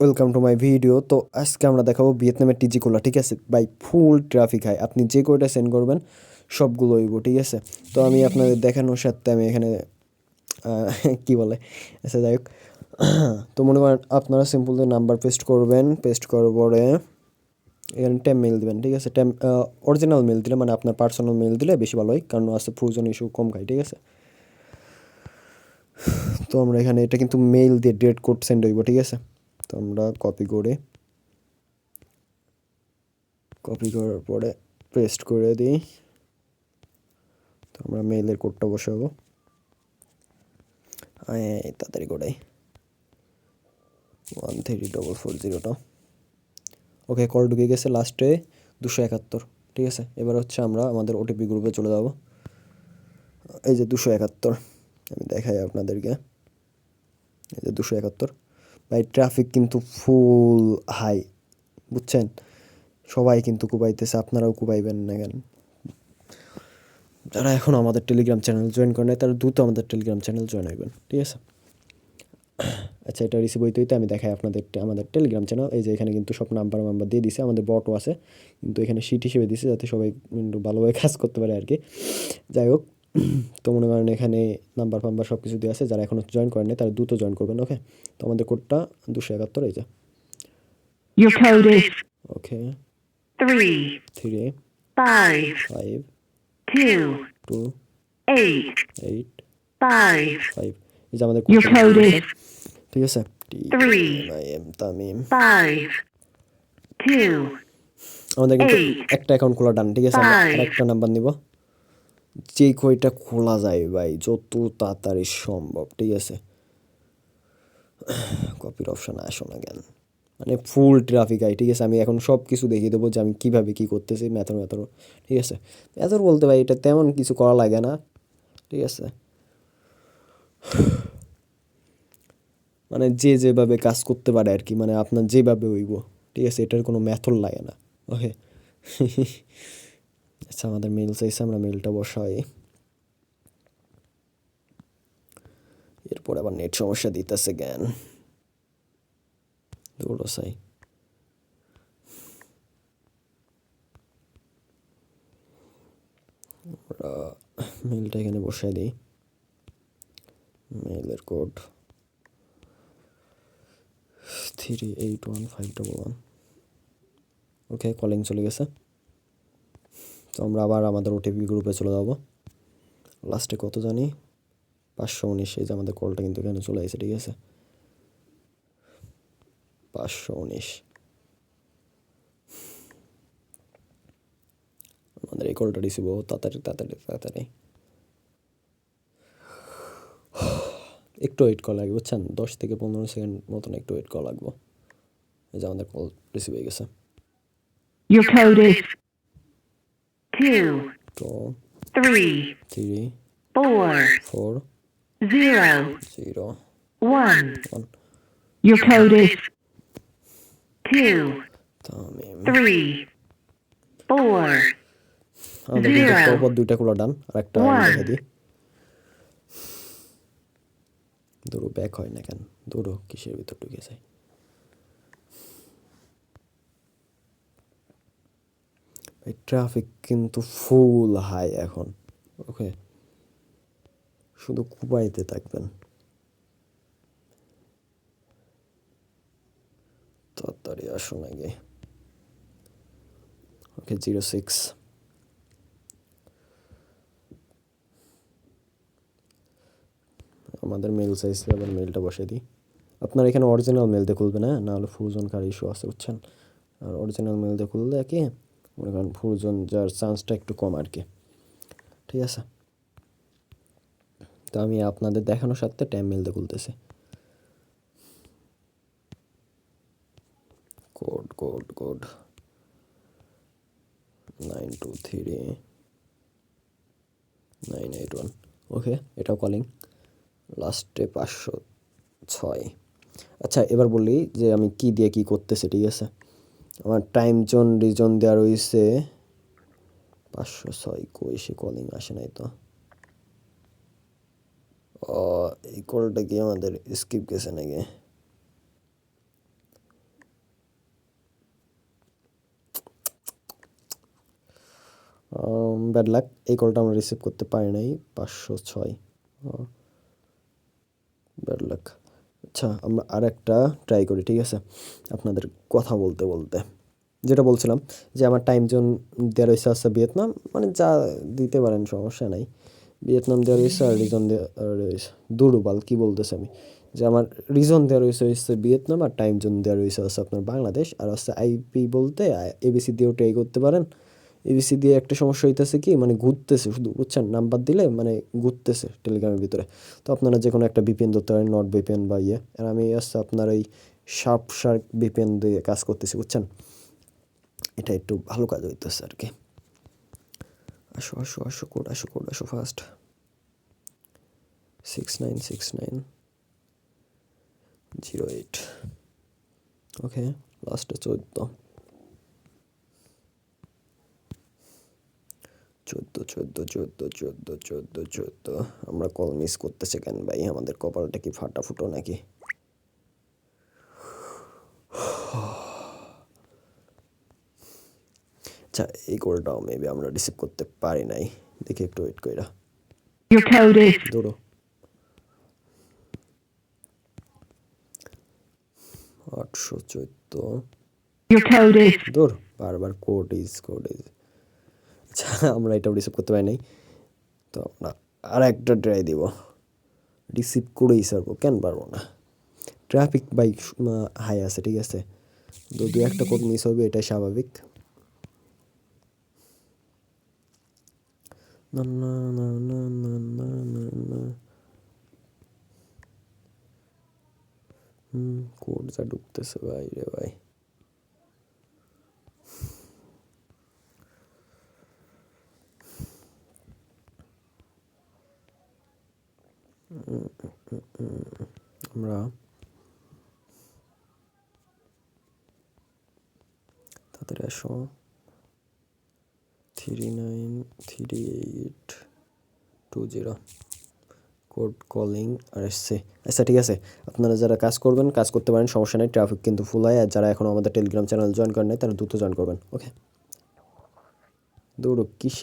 Welcome to my video তো আজকে আমরা দেখাবো ভিয়েতনামের টিজি কোলা ঠিক আছে? বাই ফুল ট্রাফিক হাই আপনি যে কয়টা সেন্ড করবেন, সবগুলো হইব, ঠিক আছে? তো আমি আপনাদের দেখানোর সাথে আমি এখানে কি বলে? আচ্ছা যাই হোক। তো মনে করেন আপনারা সিম্পল নাম্বার পেস্ট করবেন পেস্ট করার পরে এখানে ট্যাম মেল দিবেন, ঠিক আছে? ট্যাম অরিজিনাল মেল দিলে মানে আপনার পার্সোনাল মেল দিলে বেশি ভালো হয়, কারণ আছে ফ্রোজন ইস্যু কম খাই ঠিক আছে? তো আমরা এখানে এটা কিন্তু মেইল দিয়ে ডেট কোড সেন্ড হইব, ঠিক আছে? তো আমরা কপি করে কপি করার পরে পেস্ট করে দিই। তো আমরা মেইলের কোডটা বসাবো। তাড়াতাড়ি করাই ওয়ান থ্রি ডবল ফোর জিরোটা ওকে কল ঢুকে গেছে লাস্টে দুশো একাত্তর, ঠিক আছে? এবার হচ্ছে আমরা আমাদের ওটিপি গ্রুপে চলে যাব। এই যে দুশো একাত্তর, আমি দেখাই আপনাদেরকে। এই যে দুশো একাত্তর। ভাই ট্রাফিক কিন্তু ফুল হাই বুঝছেন? সবাই কিন্তু কুবাইতেছে, আপনারাও কুবাইবেন না কেন? যারা এখন আমাদের টেলিগ্রাম চ্যানেল জয়েন করে নাই, তারা দ্রুত আমাদের টেলিগ্রাম চ্যানেল জয়েন হইবেন, ঠিক আছে? আচ্ছা এটা রিসিভ হইতে হইতে আমি দেখাই আপনাদের আমাদের টেলিগ্রাম চ্যানেল এই যে এখানে কিন্তু সব নাম্বার নাম্বার দিয়ে দিছে, আমাদের বটও আছে, কিন্তু এখানে শিট হিসেবে দিছে, যাতে সবাই ভালোভাবে কাজ করতে পারে আর কি। যাই হোক তো মনে করেন এখানে নাম্বার ফাম্বার সব কিছু দিয়ে আছে যারা এখনও জয়েন করেন নাই তারা দ্রুত জয়েন করবেন ওকে তো আমাদের কোডটা দুশো একাত্তর এই যে। Okay three five two, two eight. Five এই যে আমাদের ঠিক আছে? তামিম আমাদের কিন্তু একটা অ্যাকাউন্ট খোলা ডান ঠিক আছে? আমরা Five. নাম্বার নিব। যে কয়টা খোলা যায় ভাই, যত তাড়াতাড়ি সম্ভব, ঠিক আছে? কপির অপশন আসো না কেন? মানে ফুল ট্রাফিক আই, ঠিক আছে? আমি এখন সব কিছু দেখিয়ে দেবো যে আমি কীভাবে কী করতেছি ম্যাথর ম্যাথর ঠিক আছে? ম্যাথর বলতে ভাই, এটা তেমন কিছু করা লাগে না, ঠিক আছে? মানে যে যেভাবে কাজ করতে পারে আর কি মানে আপনার যেভাবে হইব, ঠিক আছে? এটার কোনো মেথড লাগে না ওকে আচ্ছা আমাদের মেল চাইছে, আমরা মেলটা বসাই। এরপর আবার নেট সমস্যা দিতেছে জ্ঞান দৌড়ো সাই আমরা মেলটা এখানে বসাই দিই। মেলের code three eight one five double one okay calling চলে গেছে। তো আমরা আবার আমাদের ওটিপি গ্রুপে চলে যাব। লাস্টে কত জানি? পাঁচশো উনিশ, এই যে আমাদের কলটা কিন্তু এখানে চলে আসছে ঠিক আছে? পাঁচশো উনিশ। আমাদের এই কলটা রিসিভ হব, তাড়াতাড়ি তাড়াতাড়ি তাড়াতাড়ি। একটু ওয়েট করা লাগবে, বুঝছেন? দশ থেকে পনেরো সেকেন্ড মতন একটু ওয়েট করা লাগবে। এই যে আমাদের কল রিসিভ হয়ে গেছে। Your code is two, তো three, three four, four zero, zero one. One Your code is two, three, four, Zero. দুইটা খোলা ডান আর একটা দেখা দিই। দৌড়ো ব্যাক হয় না কেন? দৌড়ো কিসের ভিতর ঢুকে যায় এই ট্রাফিক কিন্তু ফুল হাই এখন ওকে শুধু কুবাইতে থাকবেন। তাড়াতাড়ি আসুন আগে। ওকে জিরো সিক্স আমাদের মেল চাইছে আবার মেলটা বসে দিই। আপনার এখানে অরিজিনাল মেল দিয়ে খুলবেন হ্যাঁ নাহলে ফুরজন কার ইস্যু আছে, বুঝছেন? আর অরিজিনাল মেল দিয়ে খুললে কি? মনে করেন ফুরজন যার চান্সটা একটু কম আর কি ঠিক আছে? তো আমি আপনাদের দেখানোর সাথে ট্যাম মেল দিয়ে খুলতেছি code code code nine two three nine eight one okay এটাও কলিং লাস্টে পাঁচশো ছয়। আচ্ছা এবার বলি যে আমি কি দিয়ে কি করতেছি, ঠিক আছে? আমার টাইম জোন রিজন দেওয়া রয়েছে পাঁচশো ছয় কই কলিং আসে নাই তো। এই কলটা কি আমাদের স্কিপ গেছে নাকি? ব্যাড লাক এই কলটা আমরা রিসিভ করতে পারি নাই, পাঁচশো ছয়। ব্যাড লাক আচ্ছা আমরা আর একটা ট্রাই করি, ঠিক আছে? আপনাদের কথা বলতে বলতে। যেটা বলছিলাম যে আমার টাইম জোন দেওয়া রয়েছে আছে ভিয়েতনাম মানে যা দিতে পারেন, সমস্যা নাই। ভিয়েতনাম দেওয়া রয়েছে আর রিজন দেওয়া রয়েছে, দুরুবাল, কী বলতেছে আমি? যে আমার রিজন দেওয়া রয়েছে হচ্ছে ভিয়েতনাম আর টাইম জোন দেওয়া রয়েছে হচ্ছে আপনার বাংলাদেশ, আর হচ্ছে আইপি বলতে এবিসি দিয়েও ট্রাই করতে পারেন। এবিসি দিয়ে একটা সমস্যা হইতেছে কি মানে ঘুরতেছে, শুধু বুঝছেন? নাম্বার দিলে মানে ঘুরতেছে টেলিগ্রামের ভিতরে। তো আপনারা যে কোনো একটা বিপিএন ধরতে পারেন নট বিপিএন বা ইয়ে। আর আমি হচ্ছে আপনার ওই শার্প শার্ক বিপিএন দিয়ে কাজ করতেছি, বুঝছেন? এটা একটু ভালো কাজ হইতেছে আর কি আসো আসো আসো কোড আসো কোড আসো first six nine six nine zero eight okay লাস্টে চোদ্দ। চোদ্দ চোদ্দ চোদ্দ চোদ্দ চোদ্দ চোদ্দ। আমরা কল মিস করতেছে কেন ভাই? আমাদের কপালটা কি ফাটা ফুটো নাকি? আচ্ছা এই কলটাও মেবি আমরা রিসিভ করতে পারি নাই। দেখি একটু ওয়েট কইরা। Is দৌড়ো আটশো চোদ্দ। দূর বারবার কোড ইজ কোড ইজ আচ্ছা আমরা এটাও রিসিভ করতে পারি নাই। তো আমরা আর একটা ট্রাই দিব। রিসিভ করেই সারবো কেন পারব না? ট্রাফিক বাইক হাই আছে, ঠিক আছে? দু দু একটা কোড মিস হবে, এটাই স্বাভাবিক। না না না না না না না না। হুম কোড যা ঢুকতেছে, ভাই রে ভাই। আমরা তাদের আসো three nine three eight two zero code calling আর এসছে। আচ্ছা ঠিক আছে। আপনারা যারা কাজ করবেন, কাজ করতে পারেন, সমস্যা নেই ট্রাফিক কিন্তু ফুল হয়। আর যারা এখনও আমাদের টেলিগ্রাম চ্যানেল জয়েন করেন নাই, তারা দ্রুত জয়েন করবেন ওকে দৌড়ো, কিসে